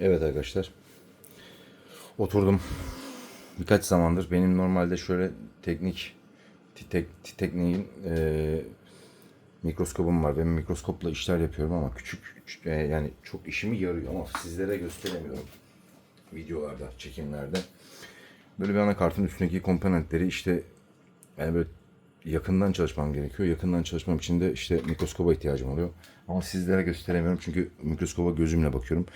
Evet arkadaşlar. Oturdum. Birkaç zamandır benim normalde şöyle teknik tek, tekniğin e, mikroskobum var. Ben mikroskopla işler yapıyorum ama küçük- e, yani çok işimi yarıyor ama sizlere gösteremiyorum videolarda, çekimlerde. Böyle bir anakartın üstündeki komponentleri işte yani böyle yakından çalışmam gerekiyor. Yakından çalışmam için de işte mikroskoba ihtiyacım oluyor. Ama sizlere gösteremiyorum çünkü mikroskoba gözümle bakıyorum.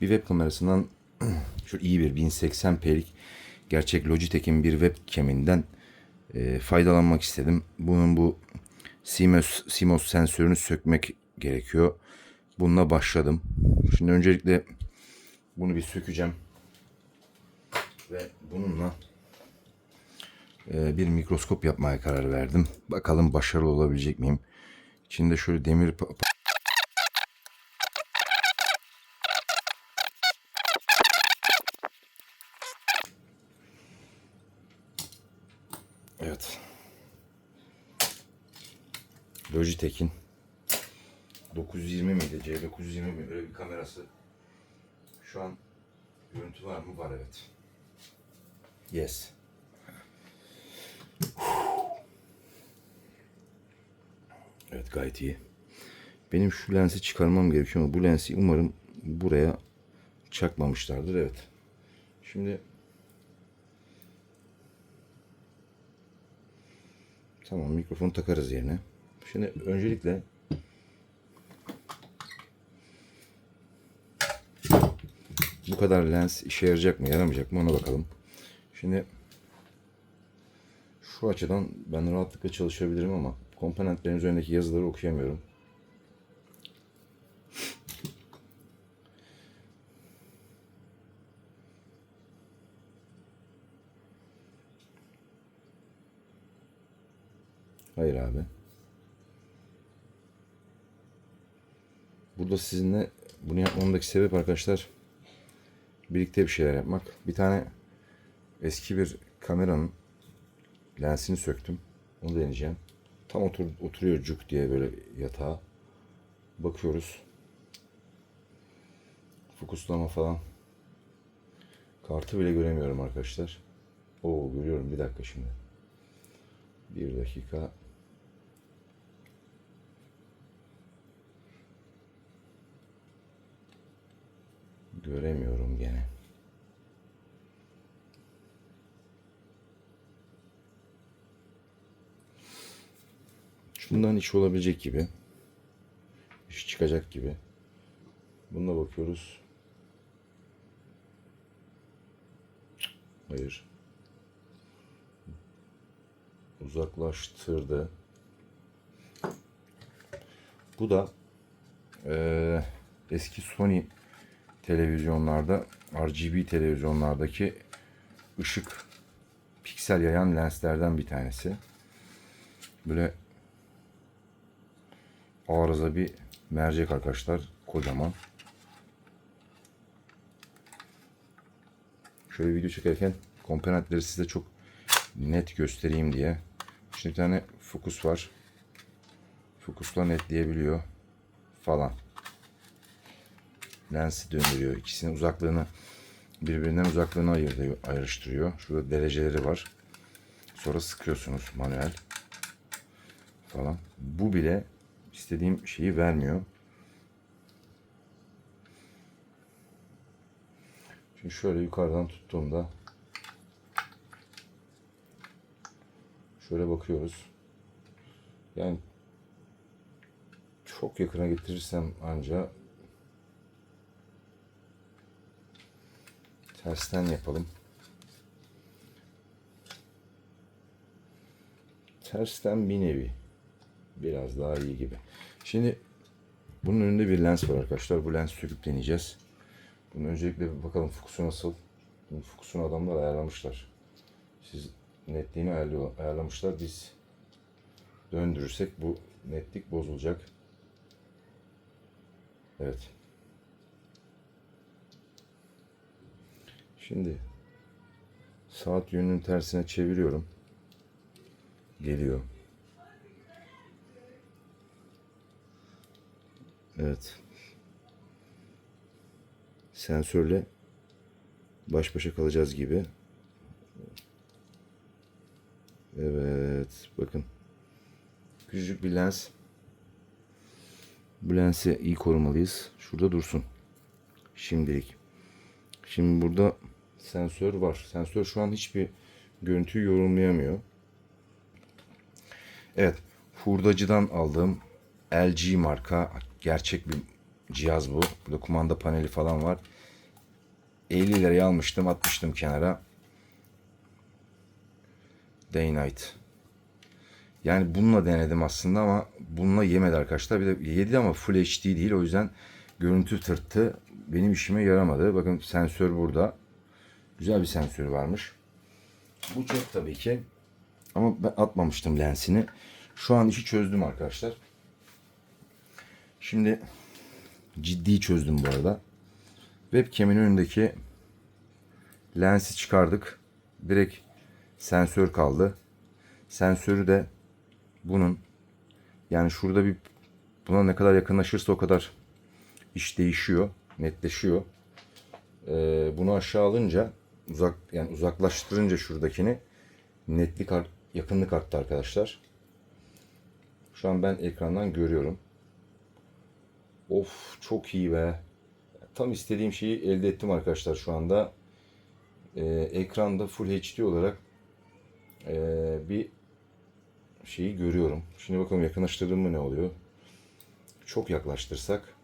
Bir web kamerasından şu iyi bir 1080p'lik gerçek Logitech'in bir webcam'inden e, faydalanmak istedim. Bunun bu CMOS, CMOS sensörünü sökmek gerekiyor. Bununla başladım. Şimdi öncelikle bunu bir sökeceğim. Ve bununla bir mikroskop yapmaya karar verdim. Bakalım başarılı olabilecek miyim? İçinde şöyle demir Evet. Logitech'in 920 miydi? C920 mi? Böyle bir kamerası. Şu an görüntü var mı? Var evet. Yes. Evet gayet iyi. Benim şu lensi çıkarmam gerekiyor ama bu lensi umarım buraya çakmamışlardır. Evet. Şimdi Tamam mikrofonu takarız yerine. Şimdi öncelikle bu kadar lens işe yarayacak mı yaramayacak mı ona bakalım. Şimdi şu açıdan ben rahatlıkla çalışabilirim ama komponentlerin üzerindeki yazıları okuyamıyorum. Hayır abi. Burada sizinle bunu yapmamdaki sebep arkadaşlar birlikte bir şeyler yapmak. Bir tane eski bir kameranın lensini söktüm. Onu deneyeceğim. Tam otur, oturuyor cuk diye böyle yatağa. Bakıyoruz. Fokuslama falan. Kartı bile göremiyorum arkadaşlar. Oo görüyorum bir dakika şimdi. Bir dakika. Göremiyorum gene. Şundan iş olabilecek gibi. İş çıkacak gibi. Bununla bakıyoruz. Hayır. Uzaklaştırdı. Bu da eee, eski Sony televizyonlarda RGB televizyonlardaki ışık piksel yayan lenslerden bir tanesi. Böyle arıza bir mercek arkadaşlar kocaman. Şöyle video çekerken komponentleri size çok net göstereyim diye. Şimdi bir tane fokus var. Fokusla netleyebiliyor falan lensi döndürüyor. İkisinin uzaklığını birbirinden uzaklığını ayırıyor, ayrıştırıyor. Şurada dereceleri var. Sonra sıkıyorsunuz manuel falan. Bu bile istediğim şeyi vermiyor. Şimdi şöyle yukarıdan tuttuğumda şöyle bakıyoruz. Yani çok yakına getirirsem ancak Tersten yapalım. Tersten bir nevi. Biraz daha iyi gibi. Şimdi bunun önünde bir lens var arkadaşlar. Bu lens söküp deneyeceğiz. Bunun öncelikle bir bakalım fokusu nasıl. Bunun fokusunu adamlar ayarlamışlar. Siz netliğini ayarlamışlar. Biz döndürürsek bu netlik bozulacak. Evet. Şimdi saat yönünün tersine çeviriyorum. Geliyor. Evet. sensörle baş başa kalacağız gibi. Evet bakın. Küçücük bir lens. Bu lensi iyi korumalıyız. Şurada dursun. Şimdilik. Şimdi burada sensör var. Sensör şu an hiçbir görüntüyü yorumlayamıyor. Evet. Hurdacıdan aldığım LG marka gerçek bir cihaz bu. Burada kumanda paneli falan var. 50 liraya almıştım, atmıştım kenara. Day Night. Yani bununla denedim aslında ama bununla yemedi arkadaşlar. Bir de yedi ama Full HD değil. O yüzden görüntü tırttı. Benim işime yaramadı. Bakın sensör burada. Güzel bir sensör varmış. Bu çok tabii ki. Ama ben atmamıştım lensini. Şu an işi çözdüm arkadaşlar. Şimdi ciddi çözdüm bu arada. Webcam'in önündeki lensi çıkardık. Direkt sensör kaldı. Sensörü de bunun yani şurada bir buna ne kadar yakınlaşırsa o kadar iş değişiyor, netleşiyor. Ee, bunu aşağı alınca uzak yani uzaklaştırınca şuradakini netlik yakınlık arttı arkadaşlar. Şu an ben ekrandan görüyorum. Of çok iyi be. Tam istediğim şeyi elde ettim arkadaşlar şu anda. Ee, ekranda Full HD olarak ee, bir şeyi görüyorum. Şimdi bakalım yakınlaştırdım mı ne oluyor? Çok yaklaştırsak.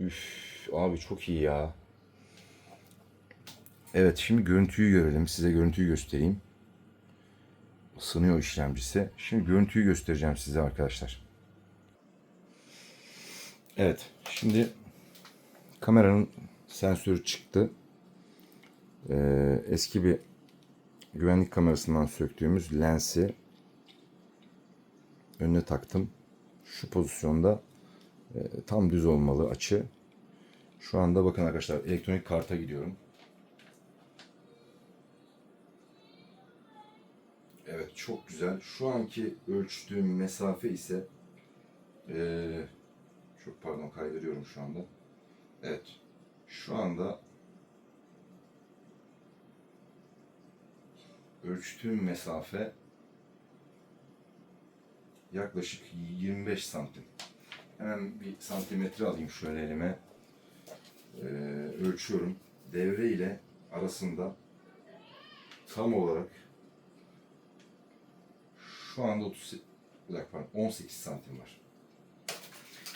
Üf abi çok iyi ya. Evet şimdi görüntüyü görelim. Size görüntüyü göstereyim. Isınıyor işlemcisi. Şimdi görüntüyü göstereceğim size arkadaşlar. Evet şimdi kameranın sensörü çıktı. Ee, eski bir güvenlik kamerasından söktüğümüz lensi önüne taktım. Şu pozisyonda e, tam düz olmalı açı. Şu anda bakın arkadaşlar elektronik karta gidiyorum. Evet çok güzel. Şu anki ölçtüğüm mesafe ise e, çok pardon kaydırıyorum şu anda. Evet. Şu anda ölçtüğüm mesafe yaklaşık 25 santim. Hemen bir santimetre alayım şöyle elime. Ee, ölçüyorum. Devre ile arasında tam olarak şu anda 30 bir dakika, pardon, 18 santim var.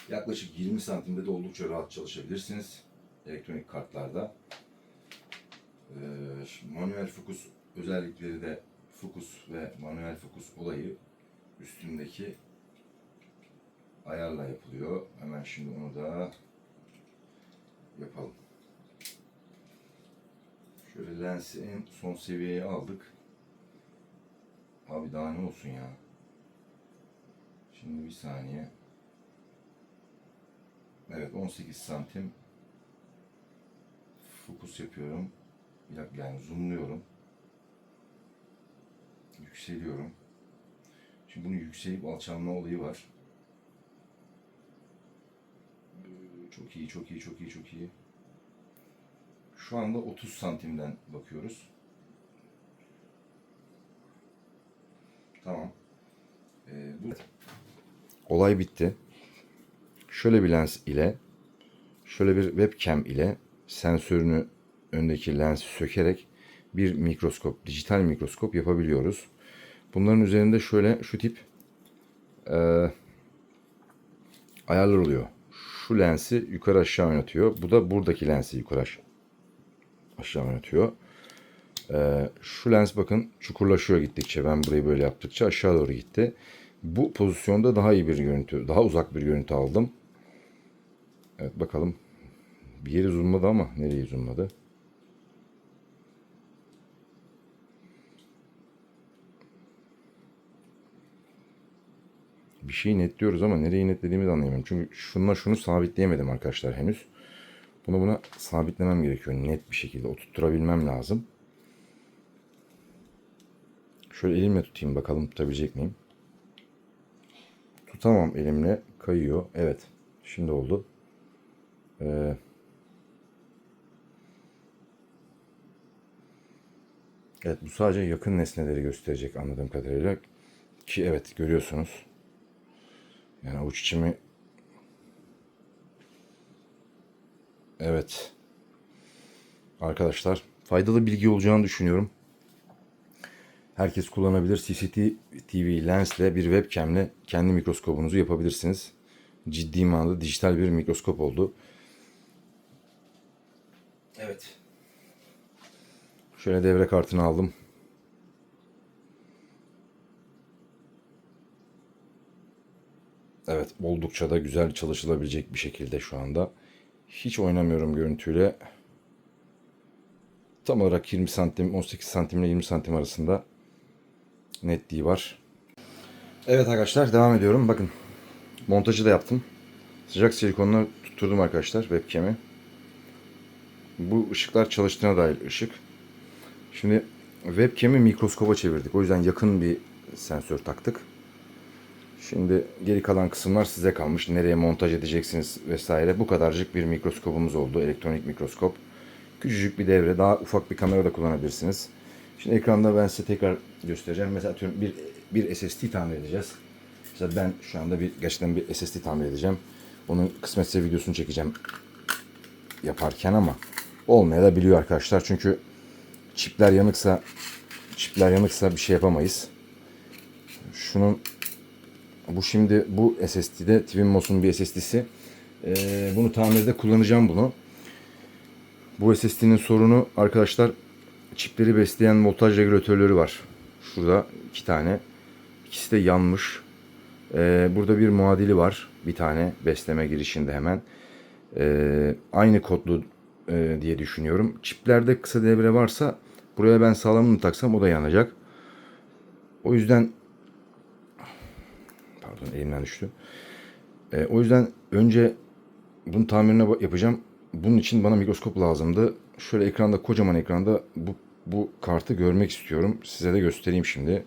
Yaklaşık 20 santimde de oldukça rahat çalışabilirsiniz elektronik kartlarda. Ee, manuel fokus özellikleri de fokus ve manuel fokus olayı üstündeki ayarla yapılıyor. Hemen şimdi onu da yapalım. Şöyle lensi en son seviyeye aldık. Abi daha ne olsun ya. Şimdi bir saniye. Evet 18 santim fokus yapıyorum. Yani zoomluyorum yükseliyorum. Şimdi bunun yükselip alçalma olayı var. Ee, Çok iyi, çok iyi, çok iyi, çok iyi. Şu anda 30 santimden bakıyoruz. Tamam. Ee, bu olay bitti. Şöyle bir lens ile şöyle bir webcam ile sensörünü öndeki lensi sökerek bir mikroskop, dijital mikroskop yapabiliyoruz. Bunların üzerinde şöyle şu tip e, ayarlar oluyor. Şu lensi yukarı aşağı oynatıyor. Bu da buradaki lensi yukarı aşağı oynatıyor. E, şu lens bakın çukurlaşıyor gittikçe. Ben burayı böyle yaptıkça aşağı doğru gitti. Bu pozisyonda daha iyi bir görüntü, daha uzak bir görüntü aldım. Evet bakalım. Bir yeri zoomladı ama nereye zoomladı? bir şeyi netliyoruz ama nereyi netlediğimi de anlayamıyorum. Çünkü şununla şunu sabitleyemedim arkadaşlar henüz. Bunu buna sabitlemem gerekiyor net bir şekilde. Oturtturabilmem lazım. Şöyle elimle tutayım bakalım tutabilecek miyim? Tutamam elimle. Kayıyor. Evet. Şimdi oldu. Ee, evet bu sadece yakın nesneleri gösterecek anladığım kadarıyla. Ki evet görüyorsunuz. Yani avuç içimi Evet. Arkadaşlar faydalı bilgi olacağını düşünüyorum. Herkes kullanabilir. CCTV lensle bir webcamle kendi mikroskobunuzu yapabilirsiniz. Ciddi manada dijital bir mikroskop oldu. Evet. Şöyle devre kartını aldım. Evet, oldukça da güzel çalışılabilecek bir şekilde şu anda. Hiç oynamıyorum görüntüyle. Tam olarak 20 santim, 18 santim ile 20 santim arasında netliği var. Evet arkadaşlar devam ediyorum. Bakın montajı da yaptım. Sıcak silikonla tutturdum arkadaşlar webcam'i. Bu ışıklar çalıştığına dair ışık. Şimdi webcam'i mikroskoba çevirdik. O yüzden yakın bir sensör taktık. Şimdi geri kalan kısımlar size kalmış. Nereye montaj edeceksiniz vesaire. Bu kadarcık bir mikroskopumuz oldu. Elektronik mikroskop. Küçücük bir devre. Daha ufak bir kamera da kullanabilirsiniz. Şimdi ekranda ben size tekrar göstereceğim. Mesela atıyorum bir, bir SSD tamir edeceğiz. Mesela ben şu anda bir gerçekten bir SSD tamir edeceğim. Onun kısmetse videosunu çekeceğim yaparken ama olmaya da biliyor arkadaşlar. Çünkü çipler yanıksa çipler yanıksa bir şey yapamayız. Şunun bu şimdi bu SSD'de Twinmos'un bir SSD'si. Ee, bunu tamirde kullanacağım bunu. Bu SSD'nin sorunu arkadaşlar çipleri besleyen voltaj regülatörleri var. Şurada iki tane. İkisi de yanmış. Ee, burada bir muadili var. Bir tane besleme girişinde hemen. Ee, aynı kodlu e, diye düşünüyorum. Çiplerde kısa devre varsa buraya ben sağlamını taksam o da yanacak. O yüzden pardon elimden düştü. Ee, o yüzden önce bunun tamirini ba- yapacağım. Bunun için bana mikroskop lazımdı. Şöyle ekranda kocaman ekranda bu bu kartı görmek istiyorum. Size de göstereyim şimdi.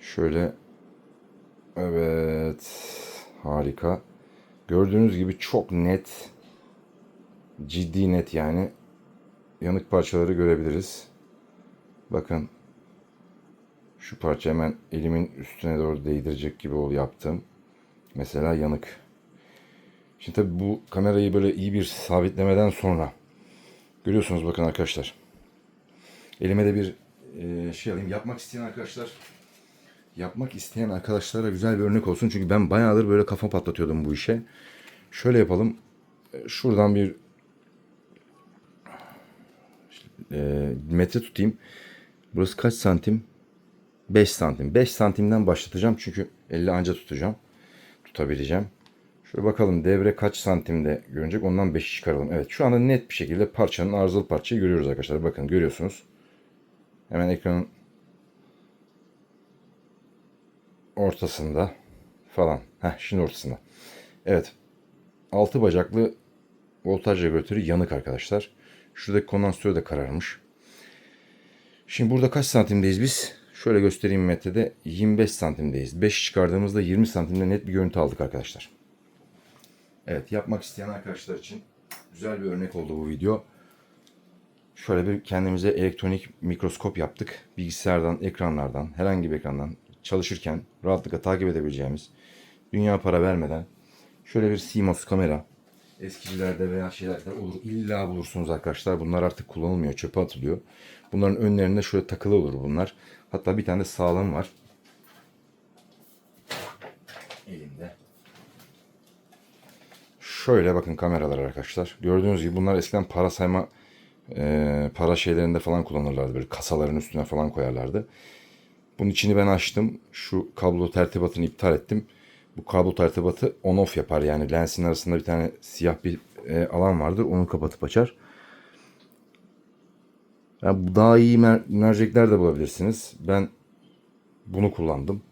Şöyle evet harika. Gördüğünüz gibi çok net ciddi net yani yanık parçaları görebiliriz. Bakın şu parça hemen elimin üstüne doğru değdirecek gibi ol yaptım. Mesela yanık. Şimdi tabii bu kamerayı böyle iyi bir sabitlemeden sonra görüyorsunuz bakın arkadaşlar. Elime de bir e, şey alayım. Yapmak isteyen arkadaşlar yapmak isteyen arkadaşlara güzel bir örnek olsun. Çünkü ben bayağıdır böyle kafa patlatıyordum bu işe. Şöyle yapalım. E, Şuradan bir e, metre tutayım. Burası kaç santim? 5 santim. 5 santimden başlatacağım çünkü 50 anca tutacağım. Tutabileceğim. Şöyle bakalım devre kaç santimde görünecek ondan 5 çıkaralım. Evet şu anda net bir şekilde parçanın arızalı parçayı görüyoruz arkadaşlar. Bakın görüyorsunuz. Hemen ekranın ortasında falan. Heh şimdi ortasında. Evet. Altı bacaklı voltaj regülatörü yanık arkadaşlar. Şuradaki kondansatör de kararmış. Şimdi burada kaç santimdeyiz biz? Şöyle göstereyim metrede 25 santimdeyiz. 5 çıkardığımızda 20 santimde net bir görüntü aldık arkadaşlar. Evet yapmak isteyen arkadaşlar için güzel bir örnek oldu bu video. Şöyle bir kendimize elektronik mikroskop yaptık. Bilgisayardan, ekranlardan, herhangi bir ekrandan çalışırken rahatlıkla takip edebileceğimiz, dünya para vermeden şöyle bir CMOS kamera eskicilerde veya şeylerde olur. İlla bulursunuz arkadaşlar. Bunlar artık kullanılmıyor. Çöpe atılıyor. Bunların önlerinde şöyle takılı olur bunlar. Hatta bir tane de sağlam var. Elimde. Şöyle bakın kameralar arkadaşlar. Gördüğünüz gibi bunlar eskiden para sayma e, para şeylerinde falan kullanırlardı. Böyle kasaların üstüne falan koyarlardı. Bunun içini ben açtım. Şu kablo tertibatını iptal ettim. Bu kablo tertibatı on off yapar. Yani lensin arasında bir tane siyah bir e, alan vardır. Onu kapatıp açar. Yani bu daha iyi mer- mercekler de bulabilirsiniz. Ben bunu kullandım.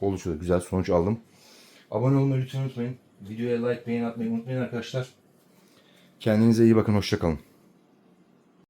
Oldukça güzel sonuç aldım. Abone olmayı lütfen unutmayın. Videoya like, beğeni atmayı unutmayın arkadaşlar. Kendinize iyi bakın. Hoşçakalın.